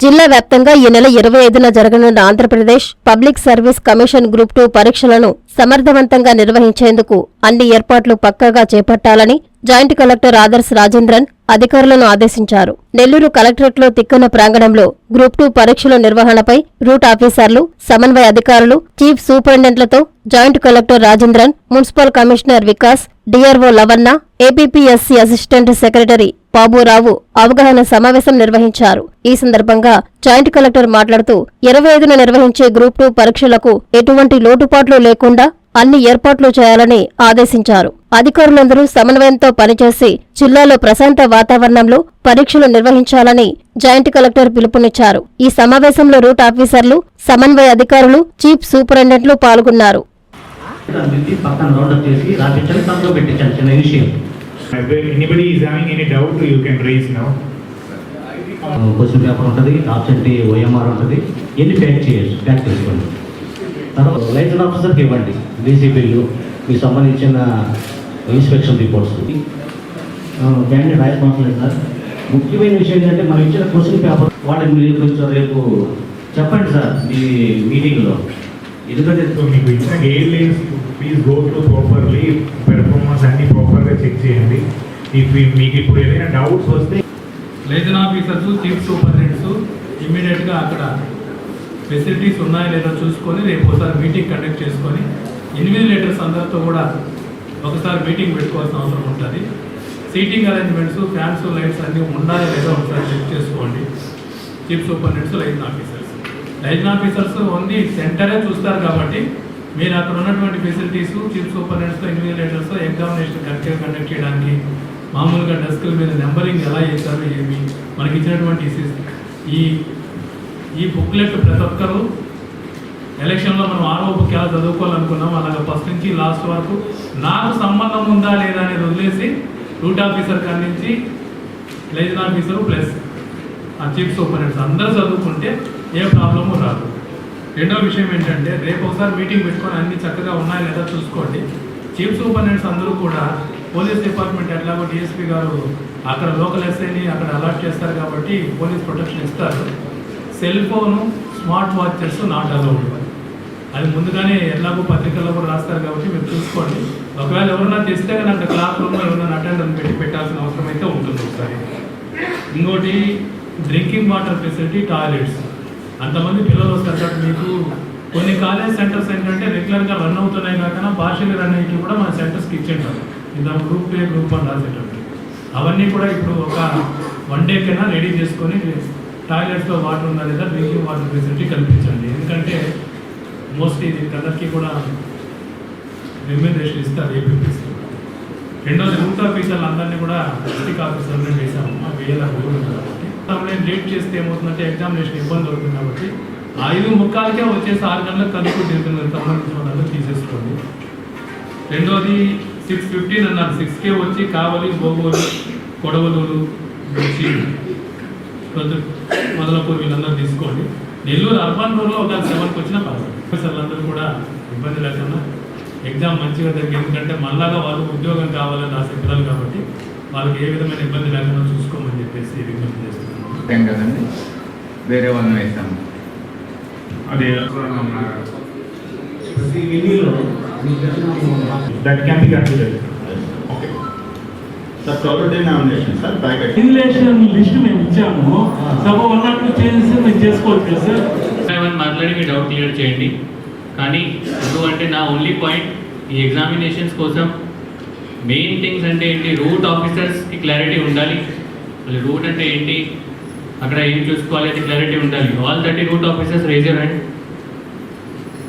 జిల్లా వ్యాప్తంగా ఈ నెల ఇరవై ఐదున జరగనున్న Andhra Pradesh public service commission group two పరీక్షలను సమర్థవంతంగా నిర్వహించేందుకు అన్ని ఏర్పాట్లు పక్కాగా చేపట్టాలని జాయింట్ కలెక్టర్ ఆదర్శ్ రాజేంద్రన్ అధికారులను ఆదేశించారు. నెల్లూరు కలెక్టరేట్లో తిక్కన ప్రాంగణంలో గ్రూప్ టూ పరీక్షల నిర్వహణపై రూట్ ఆఫీసర్లు సమన్వయ అధికారులు chief సూపరింటెండెంట్లతో joint collector Rajendran municipal commissioner Vikas DRO Lavanna APPSC assistant secretary Baburao అవగాహన సమావేశం నిర్వహించారు. ఈ సందర్భంగా జాయింట్ కలెక్టర్ మాట్లాడుతూ ఇరవై ఐదున నిర్వహించే గ్రూప్ టూ పరీక్షలకు ఎటువంటి లోటుపాట్లు లేకుండా అన్ని ఏర్పాట్లు చేయాలని ఆదేశించారు. అధికారులందరూ సమన్వయంతో పనిచేసి జిల్లాలో ప్రశాంత వాతావరణంలో పరీక్షలు నిర్వహించాలని జాయింట్ కలెక్టర్ పిలుపునిచ్చారు. ఈ సమావేశంలో రూట్ ఆఫీసర్లు సమన్వయ అధికారులు చీఫ్ సూపరింటెండెంట్లు పాల్గొన్నారు. క్వశ్చన్ పేపర్ ఉంటుంది ఆబ్సెంట్ ఓఎంఆర్ ఉంటుంది. ఎన్ని ప్యాక్ చేయొచ్చు ప్యాక్ చేసుకోండి. తర్వాత లైసెన్స్ ఆఫీసర్కి ఇవ్వండి. డీసీ బిల్లు మీకు సంబంధించిన ఇన్స్పెక్షన్ రిపోర్ట్స్. క్యాండిడేట్ రాయవలసిన లేదు సార్. ముఖ్యమైన విషయం ఏంటంటే మనం ఇచ్చిన క్వశ్చన్ పేపర్ వాటిని మీరు కొంచెం రేపు చెప్పండి సార్ మీ మీటింగ్లో. ఎందుకంటే మీకు ఇచ్చిన guidelines please go to properly performance అన్ని ప్రాపర్గా చెక్ చేయండి. ఇఫ్ మీకు ఇప్పుడు ఏదైనా డౌట్స్ వస్తే లైజన్ ఆఫీసర్స్ చీఫ్ సూపరింటెండెంట్స్ ఇమ్మీడియట్గా అక్కడ ఫెసిలిటీస్ ఉన్నాయా లేదా చూసుకొని రేపు ఒకసారి మీటింగ్ కండక్ట్ చేసుకొని ఇన్విజిలేటర్స్ అందరితో కూడా ఒకసారి మీటింగ్ పెట్టుకోవాల్సిన అవసరం ఉంటుంది. సీటింగ్ అరేంజ్మెంట్స్ ఫ్యాన్స్ లైట్స్ అన్నీ ఉండాలి లేదా ఒకసారి చెక్ చేసుకోండి. Chief superintendents liaison officers liaison officers only సెంటరే చూస్తారు కాబట్టి మీరు అక్కడ ఉన్నటువంటి ఫెసిలిటీస్ చీఫ్ సూపరింటెండెంట్స్తో ఇన్విజిలేటర్స్ ఎగ్జామినేషన్ కరెక్ట్గా కండక్ట్ చేయడానికి మామూలుగా డెస్క్ల మీద నెంబరింగ్ ఎలా చేశారు ఏమి మనకి ఇచ్చినటువంటి ఈ ఈ ఈ బుక్లెట్ ప్రతి ఒక్కరూ ఎలక్షన్లో మనం ఆరో ఎలా చదువుకోవాలనుకున్నాం. అలాగే ఫస్ట్ నుంచి లాస్ట్ వరకు నాకు సంబంధం ఉందా లేదా అనేది వదిలేసి రూట్ ఆఫీసర్ కాడి నుంచి లైజన్ ఆఫీసర్ ప్లస్ ఆ చీఫ్ సూపరింటెండెంట్స్ అందరూ చదువుకుంటే ఏ ప్రాబ్లము రాదు. రెండో విషయం ఏంటంటే రేపు ఒకసారి మీటింగ్ పెట్టుకొని అన్ని చక్కగా ఉన్నాయా లేదా చూసుకోండి. చీఫ్ సూపరింటెండెంట్స్ అందరూ కూడా పోలీస్ డిపార్ట్మెంట్ ఎట్లాగో డిఎస్పీ గారు అక్కడ లోకల్ ఎస్ఐని అక్కడ అలాట్ చేస్తారు కాబట్టి పోలీస్ ప్రొటెక్షన్ ఇస్తారు. Cell phone smart watches not allowed అది ముందుగానే ఎలాగో పత్రికల్లో కూడా రాస్తారు కాబట్టి మీరు చూసుకోండి. ఒకవేళ ఎవరైనా తెస్తే కనుక క్లాస్ రూమ్లో ఎవరైనా అటెండెంట్ పెట్టి పెట్టాల్సిన అవసరం అయితే ఉంటుంది ఒకసారి. ఇంకోటి డ్రింకింగ్ వాటర్ ఫెసిలిటీ టాయిలెట్స్. అంతమంది పిల్లలు వస్తారు కాబట్టి మీకు కొన్ని కాలేజ్ సెంటర్స్ ఏంటంటే రెగ్యులర్గా రన్ అవుతున్నాయి కాకుండా పార్షియల్ రన్ అయ్యి కూడా మన సెంటర్స్కి ఇచ్చేటాం ఇంత గ్రూప్ ఏ గ్రూప్ వన్ రాసేటప్పుడు. అవన్నీ కూడా ఇప్పుడు ఒక వన్ డే కైనా రెడీ చేసుకొని టాయిలెట్స్లో వాటర్ ఉందా లేదా డ్రింకింగ్ వాటర్ ఫెసిలిటీ కల్పించండి. మోస్ట్లీ దీనికి అందరికీ కూడా రెమ్యూనరేషన్ ఇస్తారు ఏపీపీసీ రెండోది రూట్ ఆఫీసర్లు అందరినీ కూడా డిస్టిక్ ఆఫీసర్లు వేసాము మా వేల కాబట్టి. లేట్ చేస్తే ఏమవుతుందంటే ఎగ్జామినేషన్ ఇబ్బంది అవుతుంది కాబట్టి ఐదు ముక్కాలకే వచ్చేసి ఆరు గంటలకు కలుపు తిరుగుతుంది సంబంధించిన వాళ్ళందరూ తీసేసుకోండి. రెండోది సిక్స్ ఫిఫ్టీన్ అన్నారు. సిక్స్కే వచ్చి కావలి బోగోలు కొడవలూరు వచ్చి మొదలపూర్ వీళ్ళందరూ తీసుకోండి. నెల్లూరు అర్బన్ రోడ్లో ఒక సెవెన్కి వచ్చిన పర్వాలేదు. ఆఫీసర్లందరూ కూడా ఇబ్బంది లేకుండా ఎగ్జామ్ మంచిగా జరిగింది ఎందుకంటే మళ్ళాగా వాళ్ళు ఉద్యోగం కావాలని రాసే పిల్లలు కాబట్టి వాళ్ళకి ఏ విధమైన ఇబ్బంది లేకుండా చూసుకోమని చెప్పేసి విజ్ఞప్తి చేస్తున్నాను. కదండి? వేరే వాళ్ళని వేస్తాము. అదే. That can be considered regulation list మేము ఇచ్చాము. సభ వన్ నాట్ టూ చేంజెస్ మేము చేసుకోవచ్చు కదా సార్ ఏమైనా మాట్లాడి మీ డౌట్ క్లియర్ చేయండి. కానీ అంటే నా ఓన్లీ పాయింట్ ఈ ఎగ్జామినేషన్స్ కోసం మెయిన్ థింగ్స్ అంటే ఏంటి? రూట్ ఆఫీసర్స్కి క్లారిటీ ఉండాలి. మళ్ళీ రూట్ అంటే ఏంటి? అక్కడ ఏం చూసుకోవాలి? అది క్లారిటీ ఉండాలి. All thirty route officers raise your hand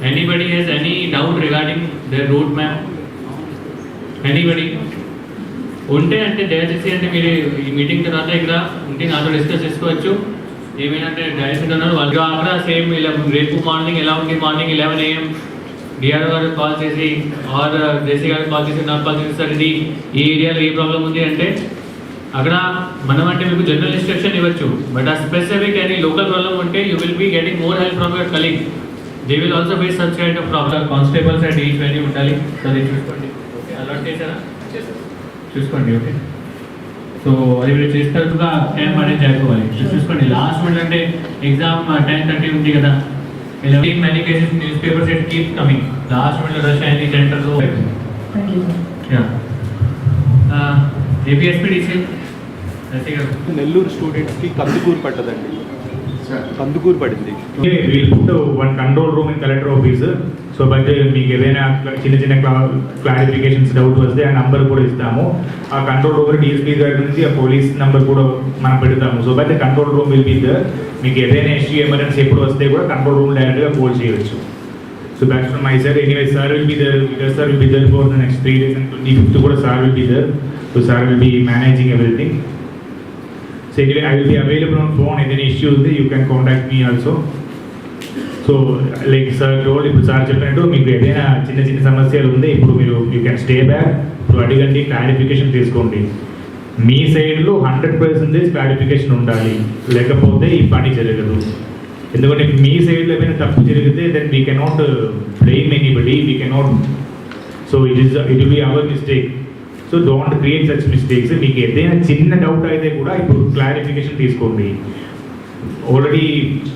anybody has any doubt regarding the route map anybody ఉంటే అంటే దయచేసి అంటే మీరు ఈ మీటింగ్ తర్వాత ఇక్కడ ఉంటే నాతో డిస్కస్ చేసుకోవచ్చు. ఏమైనా అంటే డైరెక్ట్ ఉన్నారు వాళ్ళు అక్కడ సేమ్ ఇలా రేపు మార్నింగ్ ఎలా ఉంది? మార్నింగ్ ఇలెవెన్ ఏఎం డిఆర్ గారు కాల్ చేసి ఆర్ జేసీ గారు కాల్ చేసి నాకు కాల్ చేసి సార్ ఇది ఈ ఏరియాలో ఏ ప్రాబ్లం ఉంది? అంటే అక్కడ మనం అంటే మీకు జనరల్ ఇన్స్ట్రక్షన్ ఇవ్వచ్చు. బట్ ఆ స్పెసిఫిక్ అని లోకల్ ప్రాబ్లం ఉంటే you will be getting more help from your colleague they will also face such kind of problem constables and each venue ఉండాలి. సో అది చూసుకోండి. ఓకే అలాట్ చేశారా. చూసుకోండి ఓకే సో అది మీరు చేసినట్టుగా టైం మేనేజ్ చేసుకోవాలి So, చూసుకోండి లాస్ట్ మినిట్ అంటే ఎగ్జామ్ టెన్ థర్టీ ఉంది కదా. Many cases newspapers it keep coming last minute rush అయింది సెంటర్లో ఏపీఎస్పీ డీసీ రసి గారు. నెల్లూరు స్టూడెంట్స్కి కందుకూరు పట్టదండి కందుకూరు పడింది. One control room in collector office so but మీకు ఏదైనా చిన్న చిన్న క్లారిఫికేషన్స్ డౌట్ వస్తే ఆ నంబర్ కూడా ఇస్తాము. ఆ కంట్రోల్ రూమ్ డిఎస్పీ గారి నుంచి ఆ పోలీస్ నంబర్ కూడా మనం పెడతాము. So but control room will be there మీకు ఏదైనా ఇష్యూ ఎమర్జెన్సీ ఎప్పుడు వస్తే కూడా కంట్రోల్ రూమ్ డైరెక్ట్గా కాల్ చేయవచ్చు. So back from my sir anyway sir will be there because sir will be there for the next three days and twenty fifth కూడా sir will be there so sir will be managing everything so anyway I will be available on phone ఏదైనా issue ఉంది you can contact me also so like sir road ఇప్పుడు sir చెప్పినట్టు మీకు ఏదైనా చిన్న చిన్న సమస్యలు ఉంది ఇప్పుడు మీరు యూ క్యాన్ స్టే బ్యాక్ ఇప్పుడు అడిగండి క్లారిఫికేషన్ తీసుకోండి. మీ సైడ్లో హండ్రెడ్ పర్సెంటేజ్ క్లారిఫికేషన్ ఉండాలి. లేకపోతే ఈ పని జరగదు. ఎందుకంటే మీ సైడ్లో ఏమైనా తప్పు జరిగితే then we cannot blame anybody we cannot so it is it will be our mistake so don't create such mistakes మీకు ఏదైనా చిన్న డౌట్ అయితే కూడా ఇప్పుడు క్లారిఫికేషన్ తీసుకోండి. ఆల్రెడీ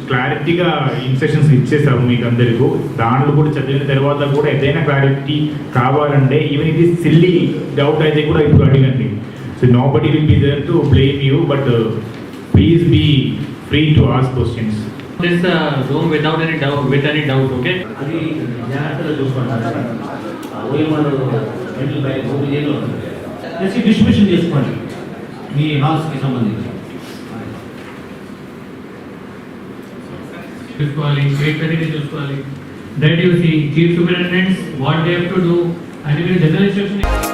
క్లారిటీగా ఇన్స్ట్రక్షన్స్ ఇచ్చేసాము మీకు అందరికీ దాంట్లో కూడా చదివిన తర్వాత కూడా ఏదైనా క్లారిటీ కావాలంటే ఈవెన్ ఇది సిల్లీ డౌట్ అయితే కూడా ఇప్పుడు అడగండి. So nobody will be there to blame you but please be free to ask questions this room without any doubt with any doubt okay అది జాగ్రత్తగా చూసుకోండి డిస్ట్రిబ్యూషన్ చేసుకోండి. మీ హాల్స్కి సంబంధించి. చూసుకోవాలి వెయిట్ పెరిగి చూసుకోవాలి. That you see chief superintendents what they have to do and మీరు general instruction